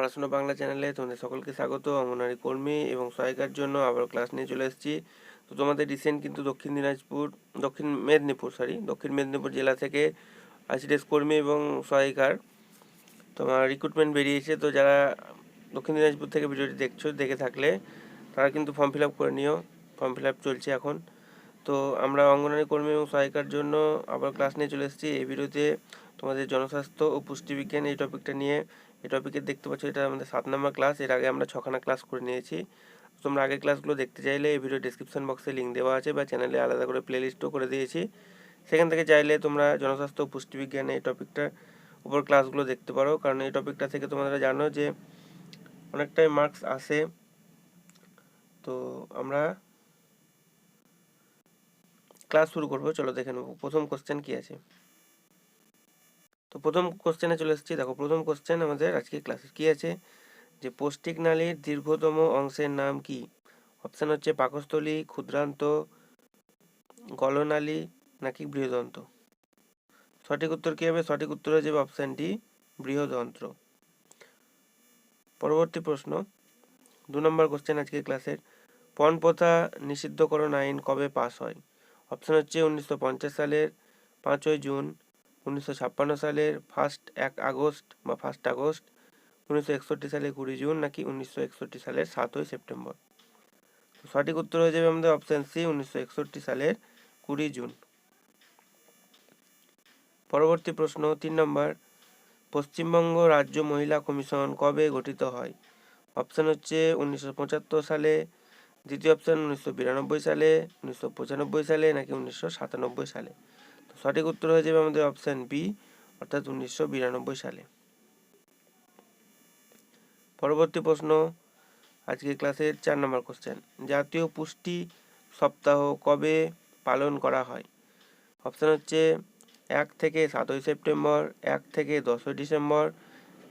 পড়াশোনা বাংলা চ্যানেলে তোমাদের সকলকে স্বাগত অঙ্গনারী কর্মী এবং সহায়িকার জন্য আবার ক্লাস নিয়ে চলে এসেছি। তো তোমাদের রিসেন্ট কিন্তু দক্ষিণ দিনাজপুর, দক্ষিণ মেদিনীপুর সরি দক্ষিণ মেদিনীপুর জেলা থেকে আইসিডিএস কর্মী এবং সহায়িকার তোমার রিক্রুটমেন্ট বেরিয়েছে। তো যারা দক্ষিণ দিনাজপুর থেকে ভিডিওটি দেখছ, দেখে থাকলে তারা কিন্তু ফর্ম ফিল আপ করে নিও। ফর্ম ফিল আপ চলছে এখন। তো আমরা অঙ্গনারী কর্মী এবং সহায়িকার জন্য আবার ক্লাস নিয়ে চলে এসেছি। এই ভিডিওতে তোমাদের জনস্বাস্থ্য ও পুষ্টিবিজ্ঞান এই টপিকটা নিয়ে এই টপিকে দেখতে পাচ্ছ এটা আমাদের সাত নম্বর ক্লাস এর আগে আমরা ছখানা ক্লাস করে নিয়েছি। তোমরা আগের ক্লাসগুলো দেখতে চাইলে এই ভিডিও ডিসক্রিপশন বক্সে লিঙ্ক দেওয়া আছে বা চ্যানেলে আলাদা করে প্লেলিস্টও করে দিয়েছি। সেখান থেকে চাইলে তোমরা জনস্বাস্থ্য পুষ্টিবিজ্ঞান এই টপিকটার উপর ক্লাসগুলো দেখতে পারো। কারণ এই টপিকটা থেকে তোমরা জানো যে অনেকটাই মার্কস আসে। তো আমরা ক্লাস শুরু করব। চলো দেখে নেব, প্রথম কোশ্চেন কি আছে? তো প্রথম কোশ্চেনে চলে এসেছি। দেখো, প্রথম কোশ্চেন আমাদের আজকে ক্লাসে কি আছে? যে পৌষ্টিক নালীর দীর্ঘতম অংশের নাম কি? অপশান হচ্ছে পাকস্থলী, ক্ষুদ্রান্ত, গলনালী নাকি বৃহদন্ত? সঠিক উত্তর কী হবে? সঠিক উত্তর হয়ে যাবে অপশান ডি বৃহদন্ত্র পরবর্তী প্রশ্ন। দু নম্বর কোশ্চেন আজকে ক্লাসের পণ প্রথা নিষিদ্ধকরণ আইন কবে পাস হয়? অপশান হচ্ছে উনিশশো পঞ্চাশ সালের পাঁচই জুন। উনিশশো ছাপ্পান্ন সালের ফার্স্ট এক আগস্ট বা ফার্স্ট আগস্ট, উনিশশো সালের কুড়ি জুন নাকি উনিশশো একষট্টি সালের সাতই সেপ্টেম্বর। সঠিক উত্তর হয়ে যাবে আমাদের অপশান সি উনিশশো একষট্টি সালের কুড়ি জুন। পরবর্তী প্রশ্ন, তিন নম্বর, পশ্চিমবঙ্গ রাজ্য মহিলা কমিশন কবে গঠিত হয়? অপশান হচ্ছে উনিশশো পঁচাত্তর সালে, দ্বিতীয় অপশান উনিশশো বিরানব্বই সালে, উনিশশো পঁচানব্বই সালে নাকি উনিশশো সাতানব্বই সালে? সঠিক উত্তর হয়ে যাবে আমাদের অপশান বি অর্থাৎ উনিশশো বিরানব্বই সালে। পরবর্তী প্রশ্ন আজকে ক্লাসের চার নম্বর কোশ্চেন জাতীয় পুষ্টি সপ্তাহ কবে পালন করা হয়? অপশান হচ্ছে এক থেকে সাতই সেপ্টেম্বর, এক থেকে দশই ডিসেম্বর,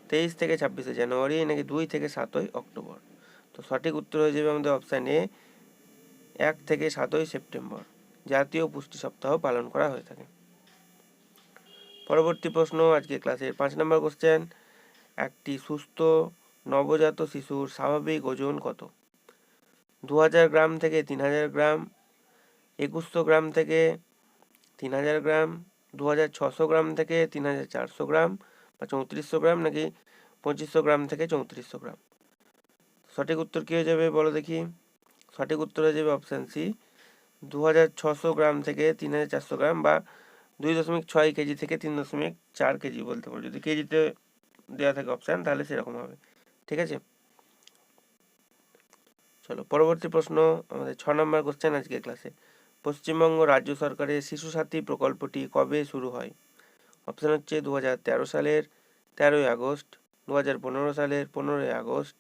তেইশ থেকে ছাব্বিশে জানুয়ারি, নাকি দুই থেকে সাতই অক্টোবর? তো সঠিক উত্তর হয়ে যাবে আমাদের অপশান এ এক থেকে সাতই সেপ্টেম্বর। জাতীয় পুষ্টি সপ্তাহ পালন করা হয়ে থাকে। পরবর্তী প্রশ্ন আজকে ক্লাসের পাঁচ নম্বর কোশ্চেন একটি সুস্থ নবজাত শিশুর স্বাভাবিক ওজন কত? দু হাজার গ্রাম থেকে তিন হাজার গ্রাম, একুশশো গ্রাম থেকে তিন হাজার গ্রাম দু গ্রাম থেকে তিন হাজার চারশো গ্রাম বা চৌত্রিশশো গ্রাম নাকি পঁচিশশো গ্রাম থেকে চৌত্রিশশো গ্রাম? সঠিক উত্তর কী হয়ে যাবে বলো দেখি। সঠিক উত্তর হয়ে যাবে অপশান সি দু গ্রাম থেকে তিন হাজার চারশো গ্রাম বা দুই দশমিক ছয় কেজি থেকে তিন দশমিক চার কেজি বলতে পারো। যদি কেজিতে দেওয়া থাকে অপশান তাহলে সেরকম হবে। ঠিক আছে? চলো, পরবর্তী প্রশ্ন, আমাদের ছ নম্বর কোশ্চেন আজকে ক্লাসে পশ্চিমবঙ্গ রাজ্য সরকারের শিশু সাথী প্রকল্পটি কবে শুরু হয়? অপশান হচ্ছে দু হাজার তেরো সালের তেরোই আগস্ট দু হাজার পনেরো সালের পনেরোই আগস্ট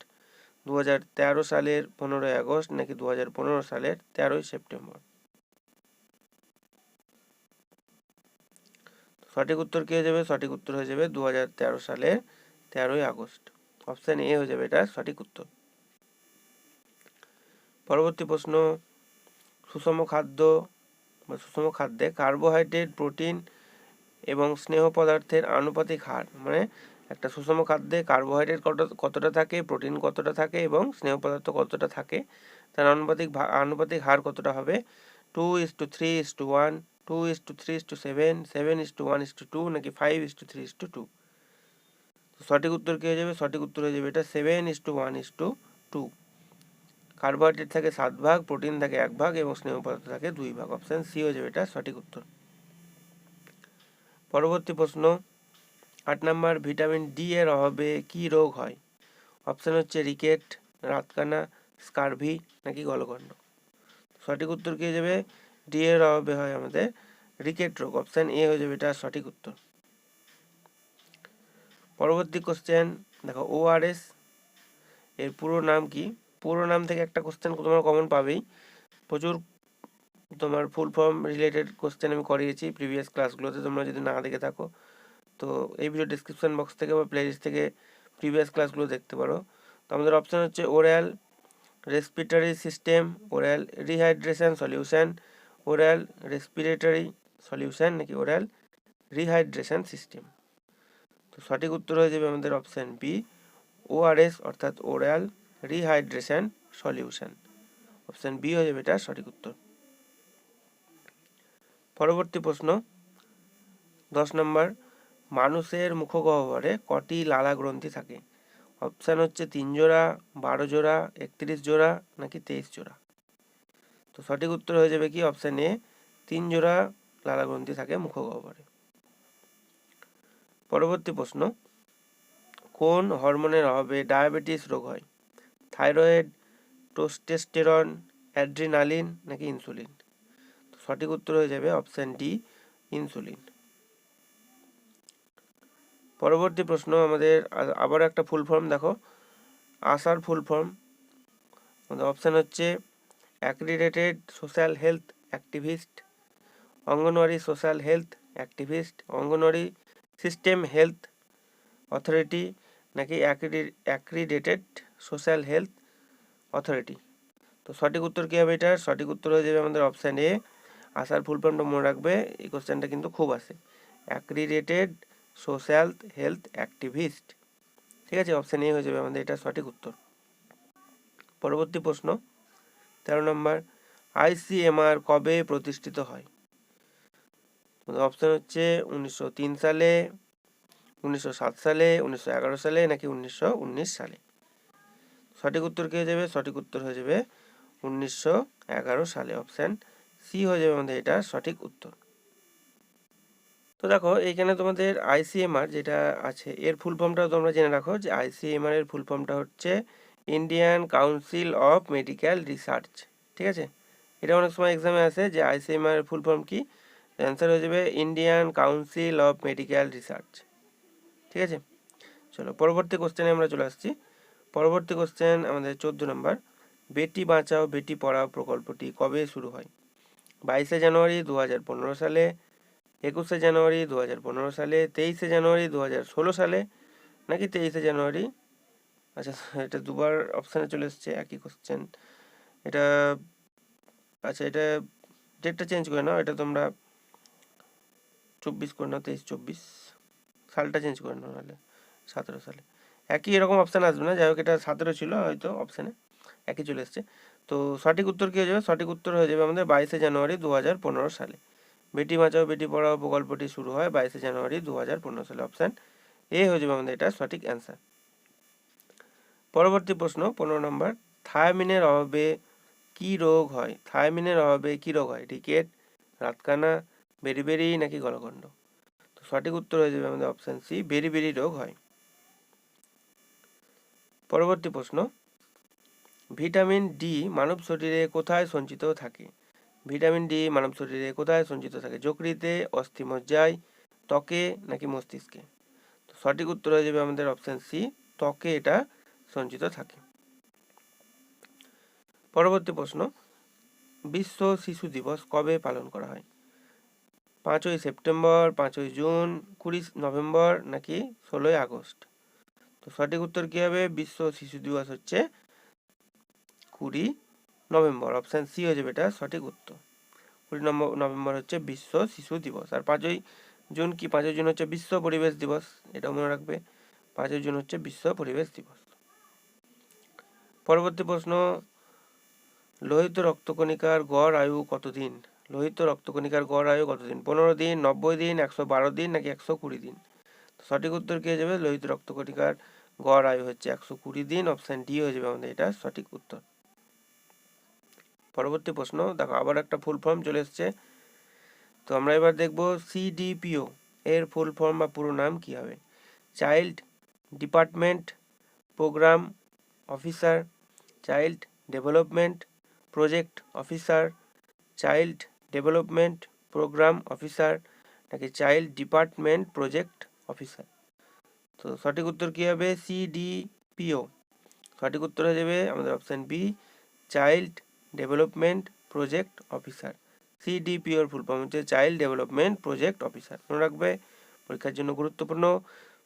দু হাজার তেরো সালের পনেরোই আগস্ট নাকি দু হাজার পনেরো সালের তেরোই সেপ্টেম্বর। সঠিক উত্তর কী হয়ে যাবে? সঠিক উত্তর হয়ে যাবে দু হাজার তেরো সালের তেরোই আগস্ট। অপশান এ হয়ে যাবে এটা সঠিক উত্তর। পরবর্তী প্রশ্ন, সুষম খাদ্য বা সুষম খাদ্যে কার্বোহাইড্রেট প্রোটিন এবং স্নেহ পদার্থের আনুপাতিক হার মানে একটা সুষম খাদ্যে কার্বোহাইড্রেট কত, কতটা থাকে প্রোটিন কতটা থাকে এবং স্নেহ পদার্থ কতটা থাকে, তার আনুপাতিক আনুপাতিক হার কতটা হবে? Two is two three is two one two is two three is two seven seven is two one is two two নাকি five is two three is two two সঠিক উত্তর কী হয়ে যাবে? সঠিক উত্তর হয়ে যাবে এটা seven is two one is two two carbohydrate থাকে সাত ভাগ প্রোটিন থাকে এক ভাগ এবং স্নেহ পদার্থ থাকে দুই ভাগ। অপশান সি হয়ে যাবে এটা সঠিক উত্তর। পরবর্তী প্রশ্ন, আট নম্বর ভিটামিন ডি এর অভাবে কি রোগ হয়? অপশান হচ্ছে রিকেট রাতকানা স্কারভি নাকি গলগণ্ড। সঠিক উত্তর কী যাবে? ডি এর অভাবে হয় আমাদের রিকেট রোগ অপশান এ হয়ে যাবে এটা সঠিক উত্তর। পরবর্তী কোশ্চেন দেখো ওআরএস এর পুরো নাম কি? পুরো নাম থেকে একটা কোশ্চেন তোমার কমন পাবেই। প্রচুর তোমার ফুল ফর্ম রিলেটেড কোশ্চেন আমি করিয়েছি প্রিভিয়াস ক্লাসগুলোতে তোমরা যদি না দেখে থাকো। তো এই ভিডিও ডিসক্রিপশন বক্স থেকে বা প্লেলিস্ট থেকে প্রিভিয়াস ক্লাসগুলো দেখতে পারো। তো আমাদের অপশান হচ্ছে oral respiratory system oral rehydration solution oral respiratory solution নাকি ওরাল রিহাইড্রেশন সিস্টেম তো সঠিক উত্তর হয়ে যাবে আমাদের অপশান বি ওআরএস অর্থাৎ oral rehydration solution option B হয়ে যাবে এটা সঠিক উত্তর। পরবর্তী প্রশ্ন, দশ নম্বর, মানুষের মুখগহ্বরে কটি লালা গ্রন্থি থাকে? অপশান হচ্ছে তিন জোড়া, বারো জোড়া, একত্রিশ জোড়া নাকি তেইশ জোড়া? তো সঠিক উত্তর হয়ে যাবে কি? অপশান এ তিন জোড়া লালা গ্রন্থি থাকে মুখগহ্বরে। পরবর্তী প্রশ্ন, কোন হরমোনের অভাবে ডায়াবেটিস রোগ হয়? থাইরয়েড, টোস্টেস্টেরন, অ্যাড্রিনালিন নাকি ইনসুলিন? সঠিক উত্তর হয়ে যাবে অপশান ডি, ইনসুলিন। পরবর্তী প্রশ্ন, আমাদের আবার একটা ফুল ফর্ম দেখো, আসার ফুল ফর্ম। আমাদের অপশান হচ্ছে accredited social health activist. Anganwadi social health activist, Anganwadi system health authority নাকি অ্যাক্রিডেটেড সোশ্যাল হেলথ অথরিটি? তো সঠিক উত্তর কী হবে এটার? সঠিক উত্তর হয়ে যাবে আমাদের অপশান এ। আসার ফুল ফর্মটা মনে রাখবে, এই কোশ্চেনটা কিন্তু খুব আসে। Accredited social health activist. ঠিক আছে, অপশান এ হয়ে যাবে আমাদের এটা সঠিক উত্তর। পরবর্তী প্রশ্ন, তেরো নম্বর আইসিএমআর কবে প্রতিষ্ঠিত হয়? অপশান হচ্ছে উনিশশো তিন সালে, উনিশশো সাত সালে, উনিশশো এগারো সালে নাকি উনিশশো উনিশ সালে? সঠিক উত্তর কী হয়ে যাবে? সঠিক উত্তর হয়ে যাবে উনিশশো এগারো সালে, অপশান সি হয়ে যাবে আমাদের এটা সঠিক উত্তর। তো দেখো, এইখানে তোমাদের আইসিএমআর যেটা আছে, এর ফুল ফর্মটাও তোমরা জেনে রাখো যে আইসিএমআর এর ফুল ফর্মটা হচ্ছে Indian council of medical research, ঠিক আছে? এটা অনেক সময় এক্সামে আসে যে আইসিএমআর এর ফুল ফর্ম কি? অ্যান্সার হয়ে যাবে Indian council of medical research ঠিক আছে? চলো, পরবর্তী কোশ্চেনে আমরা চলে আসছি। পরবর্তী কোশ্চেন আমাদের চোদ্দ নম্বর বেটি বাঁচাও, বেটি পড়াও প্রকল্পটি কবে শুরু হয়? বাইশে জানুয়ারি দু পনেরো সালে, একুশে জানুয়ারি দু পনেরো সালে, তেইশে জানুয়ারি দু ষোলো সালে, নাকি তেইশে জানুয়ারি? আচ্ছা এটা দুবার অপশানে চলে এসছে, একই কোশ্চেন এটা আচ্ছা এটা ডেটটা চেঞ্জ করে নাও, এটা তোমরা চব্বিশ করে নাও, তেইশ, চব্বিশ। সালটা চেঞ্জ করে নাও নাহলে, সতেরো সালে। একই এরকম অপশান আসবে না যাই হোক এটা সতেরো ছিল হয়তো অপশানে একই চলে এসছে। তো সঠিক উত্তর কী হয়ে যাবে? সঠিক উত্তর হয়ে যাবে আমাদের বাইশে জানুয়ারি দু হাজার পনেরো সালে। বেটি বাঁচাও, বেটি পড়াও প্রকল্পটি শুরু হয় বাইশে জানুয়ারি দু হাজার পনেরো সালে। অপশান এ হয়ে যাবে আমাদের এটা সঠিক অ্যান্সার পরবর্তী প্রশ্ন, পনেরো নম্বর, থায়ামিনের অভাবে কি রোগ হয়? থায়ামিনের অভাবে কি রোগ হয়? রিকেট রাতকানা বেরিবেরি নাকি গলগণ্ড? তো সঠিক উত্তর হয়ে যাবে আমাদের অপশান সি বেরিবেরি রোগ হয়। পরবর্তী প্রশ্ন, ভিটামিন ডি মানব শরীরে কোথায় সঞ্চিত থাকে? ভিটামিন ডি মানব শরীরে কোথায় সঞ্চিত থাকে? যকৃতে, অস্থিমজ্জায়, ত্বকে নাকি মস্তিষ্কে? তো সঠিক উত্তর হয়ে যাবে আমাদের অপশান সি ত্বকে এটা সঞ্চিত থাকে। পরবর্তী প্রশ্ন, বিশ্ব শিশু দিবস কবে পালন করা হয়? পাঁচই সেপ্টেম্বর, পাঁচই জুন, কুড়ি নভেম্বর নাকি ষোলোই আগস্ট। তো সঠিক উত্তর কী হবে? বিশ্ব শিশু দিবস হচ্ছে কুড়ি নভেম্বর। অপশান সি হয়ে যাবে এটা সঠিক উত্তর। কুড়ি নম্বর নভেম্বর হচ্ছে বিশ্ব শিশু দিবস। আর পাঁচই জুন কি? পাঁচই জুন হচ্ছে বিশ্ব পরিবেশ দিবস, এটাও মনে রাখবে। পাঁচই জুন হচ্ছে বিশ্ব পরিবেশ দিবস। পরবর্তী প্রশ্ন, লোহিত রক্তকণিকার গড় আয়ু কতদিন? লোহিত রক্তকণিকার গড় আয়ু কতদিন? পনেরো দিন, নব্বই দিন, একশো বারো দিন নাকি একশো কুড়ি দিন? সঠিক উত্তর কী যাবে লোহিত রক্তকণিকার গড় আয়ু হচ্ছে একশো কুড়ি দিন অপশান ডি হয়ে যাবে আমাদের এটা সঠিক উত্তর। পরবর্তী প্রশ্ন, দেখো আবার একটা ফুল ফর্ম চলে এসছে। তো আমরা এবার দেখব সিডিপিও এর ফুল ফর্ম বা পুরো নাম কি হবে? Child department programme officer child development project officer child development programme officer নাকি চাইল্ড ডিপার্টমেন্ট প্রজেক্ট অফিসার? তো সঠিক উত্তর কী হবে? সিডিপিও সঠিক উত্তর হয়ে যাবে আমাদের option B child development project officer. সিডিপিওর full form হচ্ছে চাইল্ড ডেভেলপমেন্ট প্রজেক্ট অফিসার। মনে রাখবে, পরীক্ষার জন্য গুরুত্বপূর্ণ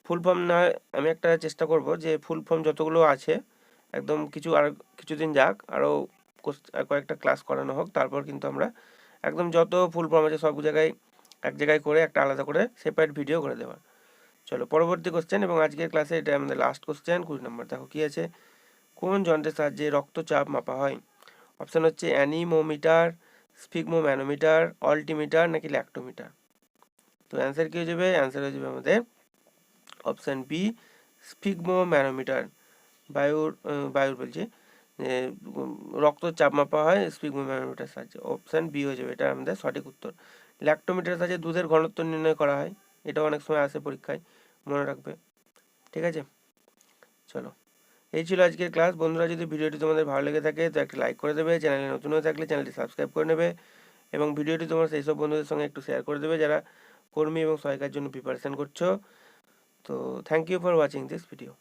ফুল ফর্ম না আমি একটা চেষ্টা করব যে ফুল ফর্ম যতগুলো আছে, একদম কিছু আর কিছুদিন যাক, আরও কয়েকটা ক্লাস করানো হোক, তারপর কিন্তু আমরা একদম যত ফুল ফর্ম আছে সব জায়গায়, এক জায়গায় করে একটা আলাদা করে সেপারেট ভিডিও করে দেওয়ার চলো, পরবর্তী কোশ্চেন এবং আজকের ক্লাসে এটা আমাদের লাস্ট কোশ্চেন কুড়ি নম্বর দেখো, কি আছে? কোন যন্ত্রের সাহায্যে রক্তচাপ মাপা হয়? অপশান হচ্ছে অ্যানিমোমিটার স্পিগমোম্যানোমিটার অল্টিমিটার নাকি ল্যাক্টোমিটার? তো অ্যান্সার কী হয়ে যাবে? অ্যান্সার হয়ে যাবে আমাদের অপশান বি স্পিগমোম্যানোমিটার বায়ুর বায়ুর বলছি। রক্তচাপ মাপা হয় স্পিগমোম্যানোমিটার সাহায্যে। অপশান বি হয়ে যাবে, এটা আমাদের সঠিক উত্তর। ল্যাক্টোমিটার সাহায্যে দুধের ঘনত্ব নির্ণয় করা হয়, এটাও অনেক সময় আসে পরীক্ষায়, মনে রাখবে। ঠিক আছে? চলো। এই ছিল আজকের ক্লাস বন্ধুরা, যদি ভিডিওটি তোমাদের ভালো লেগে থাকে, তো একটা লাইক করে দেবে। চ্যানেলে নতুন হয়ে থাকলে চ্যানেলটি সাবস্ক্রাইব করে নেবে। এবং ভিডিওটি তোমার সেই সব বন্ধুদের সঙ্গে একটু শেয়ার করে দেবে, যারা কর্মী এবং সহায়িকার জন্য প্রিপারেশন করছ। তো thank you for watching this video